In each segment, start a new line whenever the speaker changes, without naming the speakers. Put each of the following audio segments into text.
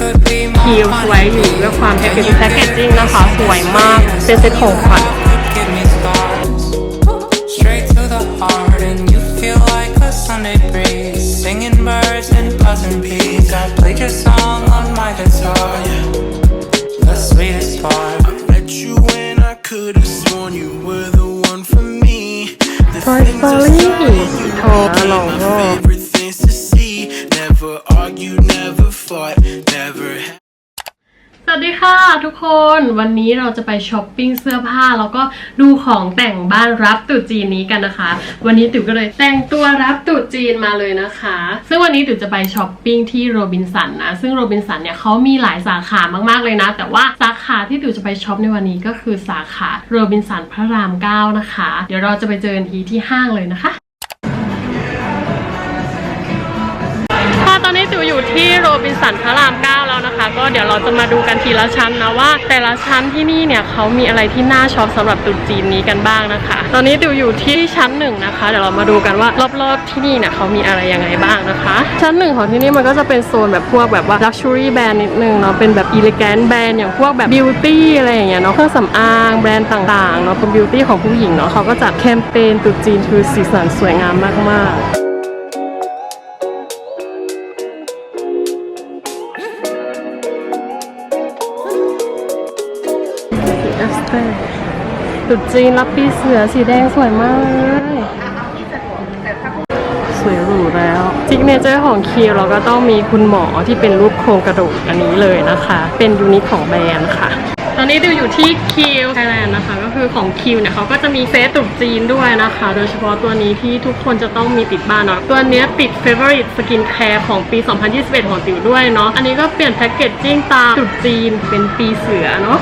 could be
คิว
more
ไว้อยู่ด้วยความแพ็กเกจแพ็กเกจจิ้งนะคะ สวยมากเป็นเซ็ตของขวัญ
give me stars straight to the heart and you feel like a Sunday breeze singing birds and buzzing bees I played your song on my guitar the sweetest part
I met you when I could have sworn you were the one for me. The
Toy
things I
Story
saw in you
โถหล่อ
became
มาก
my favorite things to see. Never argued, never fought, never had.
สวัสดีค่ะทุกคนวันนี้เราจะไปช้อปปิ้งเสื้อผ้าแล้วก็ดูของแต่งบ้านรับตรุษจีนนี้กันนะคะ วันนี้ติ๋วก็เลยแต่งตัวรับตรุษจีนมาเลยนะคะ ซึ่งวันนี้ติ๋วจะไปช้อปปิ้งที่โรบินสันนะซึ่งโรบินสันเนี่ยเขามีหลายสาขามากๆเลยนะ แต่ว่าสาขาที่ติ๋วจะไปช็อปในวันนี้ก็คือสาขาโรบินสันพระรามเก้านะคะ เดี๋ยวเราจะไปเจอกันทีที่ห้างเลยนะคะ อนนี้ติ๋วอยู่ที่โรบินสันพระรามเก้าแล้วนะคะ ก็เดี๋ยวเราจะมาดูกันทีละชั้นนะว่า แต่ละชั้นที่นี่เนี่ยเขามีอะไรที่น่าช็อปสำหรับตุ๊จีนนี้กันบ้างนะคะ ตอนนี้ติ๋วอยู่ที่ชั้นหนึ่งนะคะเดี๋ยวเรามาดูกันว่ารอบๆที่นี่เนี่ยเขามีอะไรยังไงบ้างนะคะ ชั้นหนึ่งของที่นี่มันก็จะเป็นโซนแบบพวกแบบว่า luxury แบรนด์นิดนึงเนาะเป็นแบบ elegant แบรนด์อย่างพวกแบบ beauty อะไรอย่างเงี้ยเนาะเครื่องสำอางแบรนด์ต่างๆเนาะเป็น beauty ของผู้หญิงเนาะเขาก็จัดแคมเปญตุ๊จีนคือสีสันสวยงามมากๆ ตุดจีนรับปีเสือสีแดงสวยมากเลยสวยหรูแล้วซิกเนเจอร์ของคิวเราก็ต้องมีคุณหมอที่เป็นรูปโครงกระดูกอันนี้เลยนะคะ เป็นยูนิคของแบรนด์ค่ะ ตอนนี้ดิวอยู่ที่คิวไทยแลนด์นะคะ ก็คือของคิวเนี่ยเขาก็จะมีเซตตรุษจีนด้วยนะคะ โดยเฉพาะตัวนี้ที่ทุกคนจะต้องมีติดบ้านเนาะตัวเนี้ยติด Favorite Skin Care ของปี 2021 ของติวด้วยเนาะอันนี้ก็เปลี่ยนแพ็กเกจจิ้งตามตรุษจีนเป็นปีเสือเนาะ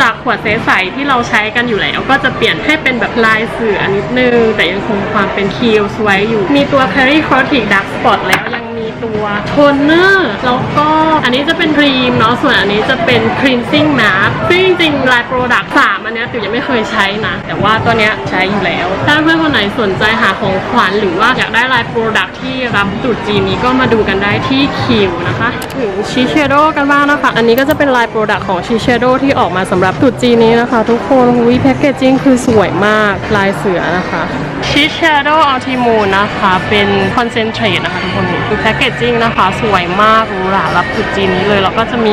จากขวดใสๆที่เราใช้กันอยู่แล้วก็จะเปลี่ยนให้เป็นแบบลายเสือนิดนึง แต่ยังคงความเป็นคีลสไว้อยู่ มีตัว Carry Cortic Dark Spot แล้วยัง ตัวโทนเนอร์แล้วก็อันนี้จะเป็นครีมเนาะส่วนอันนี้จะเป็น Cleansing Mask ซึ่งจริงๆลายโปรดักต์สามอันนี้ติ๋วยังไม่เคยใช้นะ แต่ว่าตัวเนี้ยใช้อยู่แล้ว ถ้าเพื่อนคนไหนสนใจหาของขวัญหรือว่าอยากได้ลายโปรดักต์ที่รับตรุษจีนนี้ก็มาดูกันได้ที่คิวนะคะถึงชิเชโดกันบ้างนะคะ อันนี้ก็จะเป็นลายโปรดักต์ของชิเชโดที่ออกมาสำหรับตรุษจีนนี้นะคะ ทุกคนวิแพคเกจจิ้งคือสวยมากลายเสือนะคะ ชิเชโดอัลติมูนนะคะ เป็นคอนเซนเทรตนะคะทุกคนคือแพคเกจจิ้งนะคะ สวยมากหรูหรารับตรุดจีนนี้เลย แล้วก็จะมี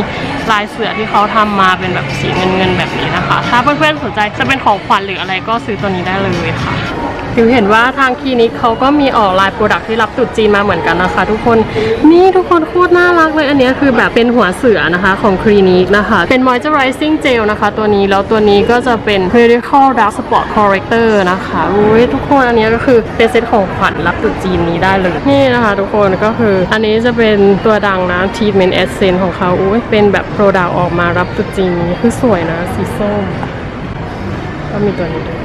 ลายเสือที่เขาทำมาเป็นแบบสีเงินเงินๆแบบนี้นะคะ ถ้าเพื่อนๆสนใจจะเป็นของขวัญหรืออะไรก็ซื้อตัวนี้ได้เลยค่ะ ถึงเห็นว่าทางคลินิกเขาก็มีออกไลายโปรดักที่รับตรุษจีนมาเหมือนกันนะคะ ทุกคนนี่ทุกคนโคตรน่ารักเลยอันนี้คือแบบเป็นหัวเสือนะคะของคลินิกนะคะ เป็น moisturizing gel นะคะ ตัวนี้แล้วตัวนี้ก็จะเป็น medical dark spot corrector นะคะอุ้ยทุกคนอันนี้ก็คือเป็นเซตของขวัญรับตรุษจีนนี้ได้เลยนี่นะคะทุกคนก็คืออันนี้จะเป็นตัวดังนะ treatment essence ของเขาอุ้ยเป็นแบบโปรดักออกมารับตรุษจีนนี้คือสวยนะสีส้มก็มีตัวนี้ด้วย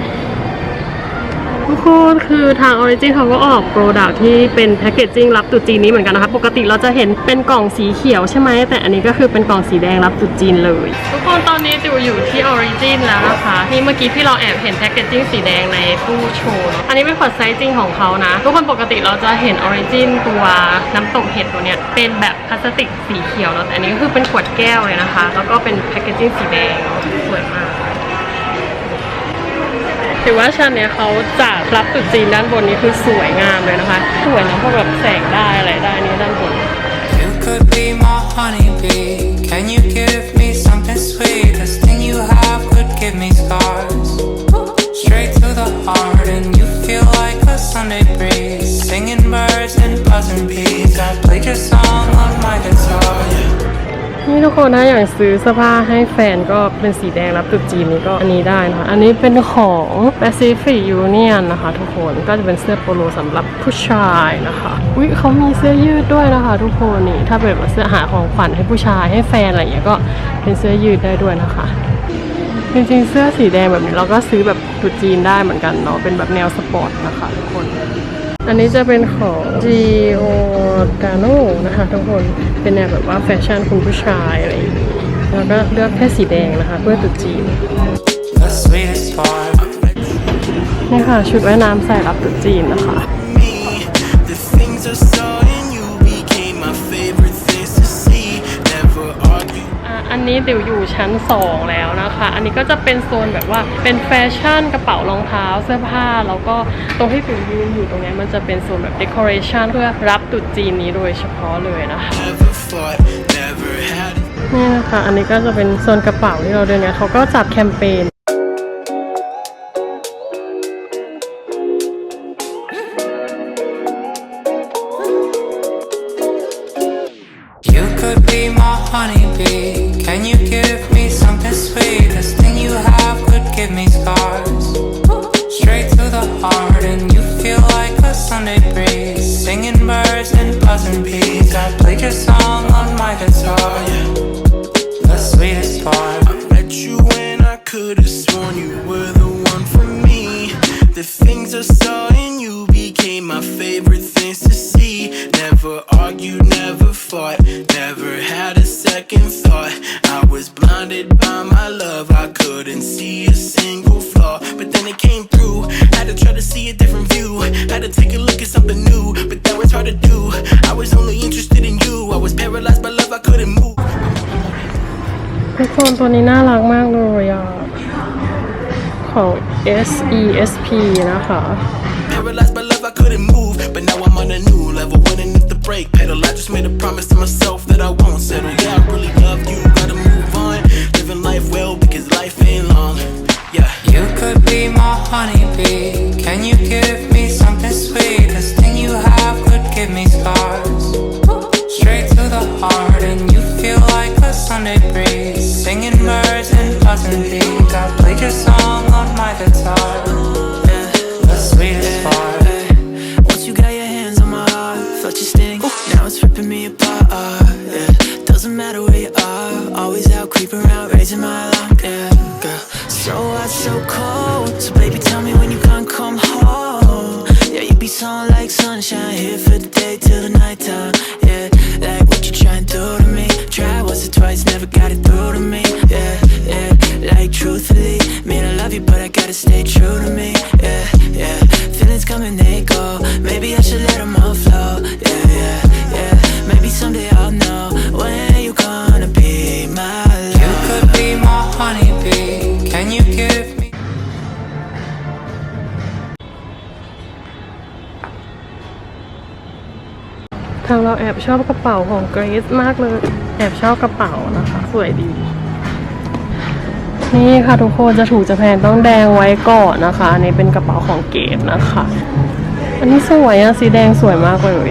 ทุกคนคือทาง Origin เขาก็ออกโปรดักที่เป็นแพคเกจจิ้งรับตุจีนนี้เหมือนกันนะคะ ปกติเราจะเห็นเป็นกล่องสีเขียวใช่ไหม แต่อันนี้ก็คือเป็นกล่องสีแดงรับตุจีนเลย ทุกคนตอนนี้ติวอยู่ที่ Origin แล้วนะคะนี่เมื่อกี้ที่เราแอบเห็นแพคเกจจิ้งสีแดงในตู้โชว์อันนี้เป็นขวดไซส์จริงของเขานะ ทุกคนปกติเราจะเห็น Origin ตัวน้ำตกเห็ดตัวเนี้ยเป็นแบบพลาสติกสีเขียวเนอะแต่อันนี้ก็คือเป็นขวดแก้วเลยนะคะ แล้วก็เป็นแพคเกจจิ้งสีแดงสวยมาก ถือว่าชั้นเนี้ยเขาจัดรับตรุษจีนด้านบนนี้คือสวยงามเลยนะคะ สวยนะพวกแบบแสงได้อะไรได้นี่ด้านบน
You could be my honeybee. Can you give me something sweet? This thing you have could give me scars. Straight to the heart, and you feel like a Sunday breeze. Singing birds and buzzing bees. I played your song on my guitar.
นี่ทุกคนถ้าอยากซื้อเสื้อผ้าให้แฟนก็เป็นสีแดงรับตรุษจีนนี้ก็อันนี้ได้นะคะ อันนี้เป็นของ Pacific Union นะคะ ทุกคนก็จะเป็นเสื้อโปโลสำหรับผู้ชายนะคะอุ้ยเขามีเสื้อยืดด้วยนะคะ ทุกคนนี่ถ้าเป็นแบบเสื้อหาของขวัญให้ผู้ชายให้แฟนอะไรอย่างเงี้ยก็เป็นเสื้อยืดได้ด้วยนะคะจริงๆเสื้อสีแดงแบบนี้เราก็ซื้อแบบตรุษจีนได้เหมือนกันเนาะเป็นแบบแนวสปอร์ตนะคะทุกคน อันนี้จะเป็นของ Giordano นะคะ ทุกคน เป็นแนวแบบว่าแฟชั่นคุณผู้ชายอะไรอย่างนี้แล้วก็เลือกแค่สีแดงนะคะ เพื่อตรุษจีน
The sweetest part.
นี่ค่ะ ชุดว่ายน้ำใส่รับตรุษจีนนะคะ นี้ติวอยู่ชั้น 2 แล้วนะคะ อันนี้ก็จะเป็นโซนแบบว่าเป็นแฟชั่นกระเป๋ารองเท้าเสื้อผ้า แล้วก็ตรงที่ติวยืนอยู่ตรงเนี้ยมันจะเป็นโซนแบบเด o อเรชันเพื่อรับตรุษจีนนี้โดยเฉพาะเลยนะคะ
Never fought, never had it.
นี่นะคะอันนี้ก็จะเป็นโซนกระเป๋าที่เราเดินเนี่ยเขาก็จัดแคมเปญ
Sunday breeze. Singing birds and buzzing bees. I played your song on my guitar. The sweetest part.
I met you when I could have sworn you were the one for me. The things I saw in you became my favorite things to see. Never argued, never fought, never had a second thought. I was blinded by my love, I couldn't see
ตัวนี้น่ารักมากเลยอะ ของ S E S P นะคะ
Paralyzed by love, I couldn't move. But now I'm on a new level, winning at the brake pedal. I just made a promise to myself that I won't settle. Yeah, I really love you, gotta move on. Living life well because life ain't long. Yeah.
You could be my honeybee. Can you give my
alarm. Yeah. So hot, so cold. So baby, tell me when you gonna come home. Yeah, you be sound like sunshine here for the day till the nighttime. Yeah, like what you trying to do to me? Try once or twice, never got it through to me. Yeah, yeah, like truthfully, mean I love you, but I gotta stay true to me. Yeah, yeah, feelings come and they go. Maybe I should let them all flow. Yeah, yeah, yeah. Maybe someday I'll know
ทางเราแอบชอบกระเป๋าของเกรซมากเลย แอบชอบกระเป๋านะคะ สวยดี นี่ค่ะทุกคนจะถูกจะแพงต้องแดงไว้ก่อนนะคะอันนี้เป็นกระเป๋าของเกดนะคะ อันนี้สวยอะสีแดงสวยมากเลย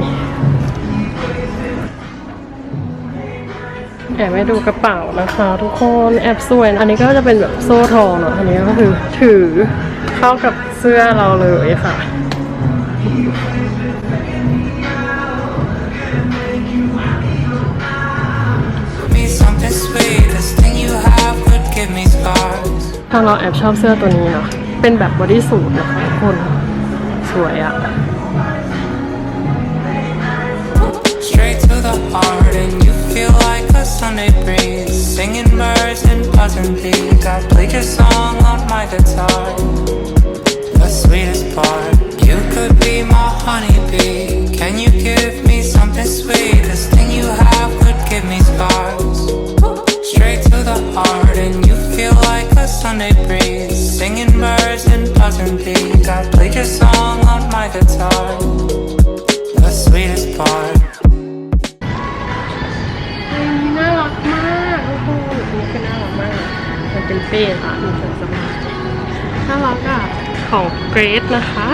แอบไปดูกระเป๋านะคะ ทุกคนแอบสวย อันนี้ก็จะเป็นแบบโซ่ทองเนาะอันนี้ก็คือถือเข้ากับเสื้อเราเลยค่ะางเราแอบชอบเสื้อตัวนี้เนาะเป็นแบบบอดี้สูทนะคะทุกคนสวยอะ
Straight to the heart, and you feel like a Sunday breeze. Singing birds and buzzing bees. I played your song on my guitar.
มันเป็นเป้ค่ะมีเครื่องสำอางน่ารักอะของเกรดนะคะ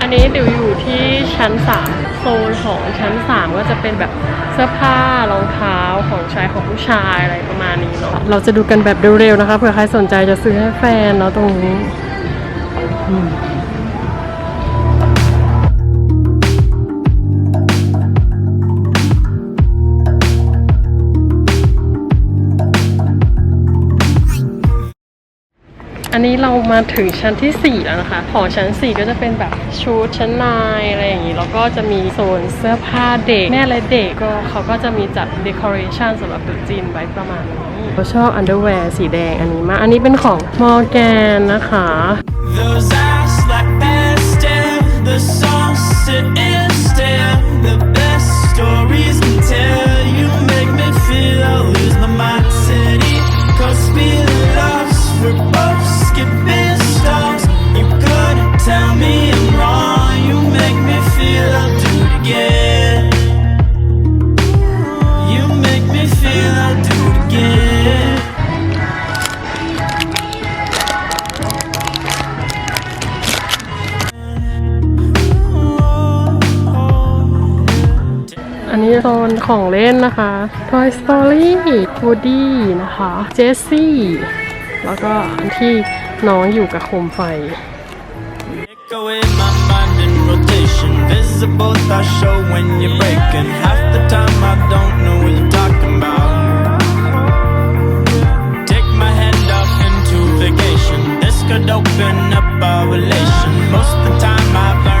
อันนี้ติวอยู่ที่ชั้น 3 โซนของชั้น 3 ก็จะเป็นแบบเสื้อผ้ารองเท้าของชายของผู้ชายอะไรประมาณนี้เนาะเราจะดูกันแบบเร็วๆนะคะเผื่อใครสนใจจะซื้อให้แฟนเนาะตรงนี้ อันนี้เรามาถึงชั้นที่ 4 แล้วนะคะ ของชั้น 4 ก็จะเป็นแบบชุดชั้นในอะไรอย่างนี้ แล้วก็จะมีโซนเสื้อผ้าเด็ก แม่และเด็กก็เขาก็จะมีจัดเด o อเรชันสำหรับตุ๊จีนไว้ประมาณนี้เราชอบอันเดอร์แวร์สีแดงอันนี้มาก อันนี้เป็นของมอร์แกนนะคะ
the
ของเล่นนะคะ Toy Story Woody นะคะ Jessie แล้วก็อันที่น้องอยู่กับโคมไฟ
This could open up our relation. Most of the time I've learned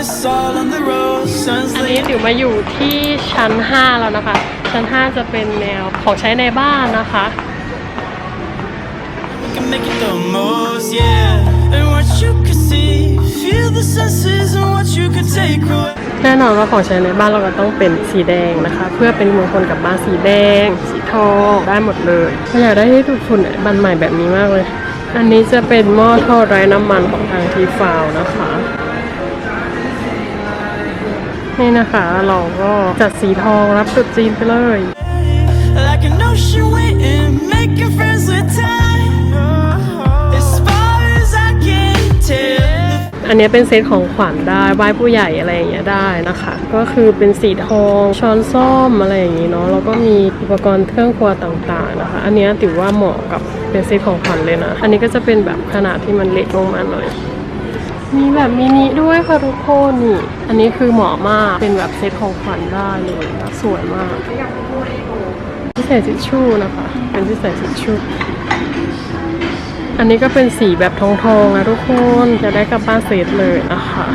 อันนี้
lit.
ติ๋วมาอยู่ที่ชั้น 5 แล้วนะคะ ชั้น 5 จะเป็นแนวของใช้ในบ้านนะคะ
We can make it the most, yeah. And what you could see, feel the senses and what you could take away.
แน่นอนว่าของใช้ในบ้านเราก็ต้องเป็นสีแดงนะคะ เพื่อเป็นมงคลกับบ้านสีแดง สีทองได้หมดเลยถ้าอยากได้ที่ดูดฝุ่นบันใหม่แบบนี้มากเลย อันนี้จะเป็นหม้อทอดไร้น้ำมันของทางทีฟาวนะคะ นี่นะคะ เราก็จัดสีทองรับตรุษจีนไปเลย
Like an ocean waiting, making friends with time. As far as I can tell.
อันนี้เป็นเซตของขวัญได้ไหว้ผู้ใหญ่อะไรอย่างเงี้ยได้นะคะ ก็คือเป็นสีทองช้อนส้อมอะไรอย่างงี้เนาะแล้วก็มีอุปกรณ์เครื่องครัวต่างๆนะคะ อันเนี้ยถือว่าเหมาะกับเป็นเซตของขวัญเลยนะ อันนี้ก็จะเป็นแบบขนาดที่มันเล็กลงมาหน่อย มีแบบมินิด้วยค่ะทุกคนนี่ อันนี้คือเหมาะมาก เป็นแบบเซตของขวัญได้เลยนะสวยมากที่ใส่ทิชชู่นะคะ เป็นที่ใส่ทิชชู่ อันนี้ก็เป็นสีแบบทองๆนะทุกคน จะได้กลับบ้านเซตเลยนะคะ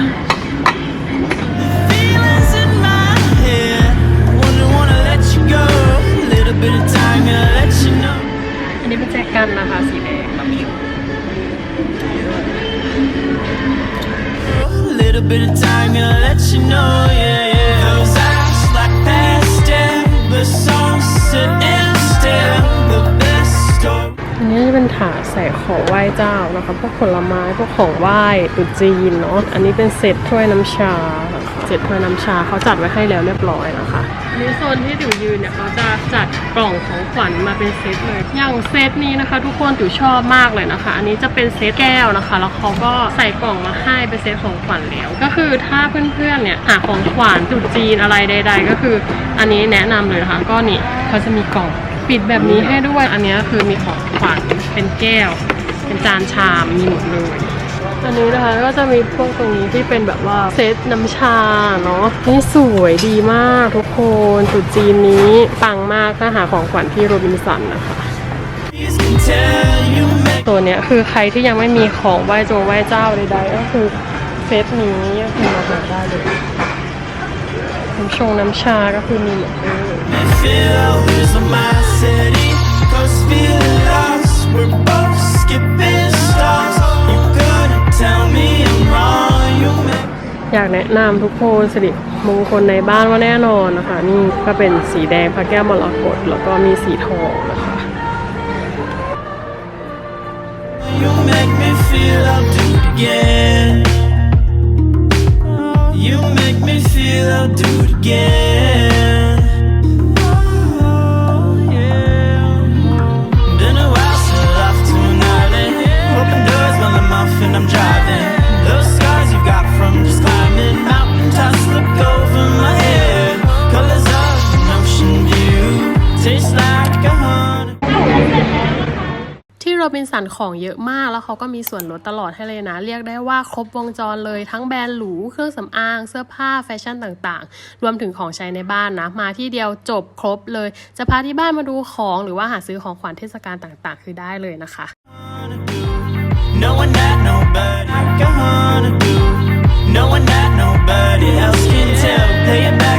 bit of time, gonna let you know, yeah, yeah. Those eyes like pastel, the songs sit and still, The best story.
อันนี้จะเป็นถาดใส่ของไหว้เจ้านะคะพวกผลไม้พวกของไหว้ตรุษจีนเนาะอันนี้เป็นเซตถ้วยน้ำชานะคะเซตถ้วยน้ำชาเขาจัดไว้ให้แล้วเรียบร้อยนะคะ อันนี้โซนที่ติ๋วยืนเนี่ยเขาจะจัดกล่องของขวัญมาเป็นเซตเลย อย่างเซตนี้นะคะ ทุกคนติ๋วชอบมากเลยนะคะ อันนี้จะเป็นเซตแก้วนะคะ แล้วเขาก็ใส่กล่องมาให้เป็นเซตของขวัญแล้ว ก็คือถ้าเพื่อนๆเนี่ยหาของขวัญตรุษจีนอะไรใด ๆ ก็คืออันนี้แนะนำเลยนะคะก็นี่เขาจะมีกล่องปิดแบบนี้ให้ด้วย อันนี้คือมีของขวัญเป็นแก้ว เป็นจานชามมีหมดเลยอันนี้นะคะก็จะมีพวกตรงนี้ที่เป็นแบบว่าเซตน้ำชาเนาะนี่สวยดีมากทุก คนตรุจีนนี้ปังมากถ้าหาของขวัญที่โรบินสันนะคะตัวเนี้ยคือใครที่ยังไม่มีของไหว้จงไหว้เจ้าใดๆก็คือเซตนี้ก็คือมาหาได้เลยน้ำชงน้ำชาก็คือมีหมดเลย อยากแนะนำทุกคนสิริมงคลในบ้านว่าแน่นอนนะคะ นี่ก็เป็นสีแดงพระแก้วมรกตแล้วก็มีสีทองนะคะ
You make me feel I'll do it again. You make me feel I'll do it again. Oh, yeah. Been a while since I left to an island. Open doors while I'm off and I'm driving.
โร
บินสันของเยอะมาก แล้วเขาก็มีส่วนลดตลอดให้เลยนะ เรียกได้ว่าครบวงจรเลยทั้งแบรนด์หรู เครื่องสำอาง เสื้อผ้าแฟชั่นต่างๆ รวมถึงของใช้ในบ้านนะ มาที่เดียวจบครบเลย จะพาที่บ้านมาดูของหรือว่าหาซื้อของขวัญเทศกาลต่างๆ คือได้เลยนะคะ
No one not nobody gonna do No one not nobody else can tell Pay it back